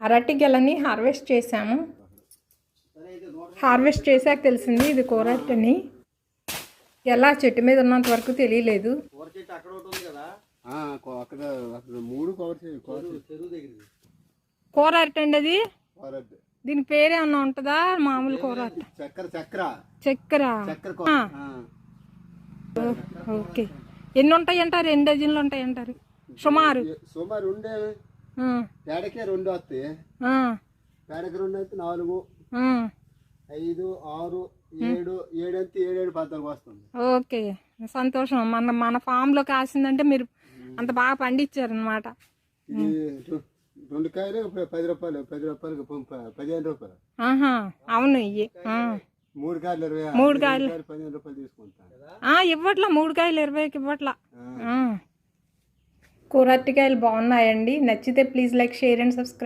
అరటి గెలని హార్వెస్ట్ చేసాము హార్వెస్ట్ చేశాక తెలిసింది ఇది కూరట్ అని ఎలా చెట్టు మీద ఉన్నంత వరకు తెలియలేదు. కూర చెట్టు అక్కడ ఒకటి ఉంది కదా ఆ, కో- అక్కడ అక్కడ మూడు కవర్ చేయి కవర్ చేయి. చెరువు దగ్గర కూర అరటి అండి అది. దీని పేరు ఏమన్నా ఉంటుందా? మామూలు కూర చక్కెర చక్కెర. ఓకే. ఎన్ని ఉంటాయి అంటారు ఎన్ని డజన్లు ఉంటాయి అంటారు సుమారు సుమారు ఉండే పేడకే రెండు వస్తాయి. పేడకి రెండు అయితే నాలుగు. ఐదు ఆరు ఏడు ఏడు అయితే ఏడు ఏడు పద్నాలుగు వస్తుంది. ఓకే. సంతోషం. మన మన ఫామ్లో కాసిందంటే మీరు అంత బాగా పండించారు అనమాట రెండు కాయలు పది రూపాయలు పది రూపాయలు పదిహేను రూపాయలు. అవును ఆ. మూడు కాయలు ఇరవై మూడు కాయలు. పదిహేను రూపాయలు తీసుకుంటాను. ఆ, ఇవ్వట్లా. మూడు కాయలు ఇరవైకి ఇవ్వట్లా. కూరటికాయలు బాగున్నాయండి. నచ్చితే please like share and subscribe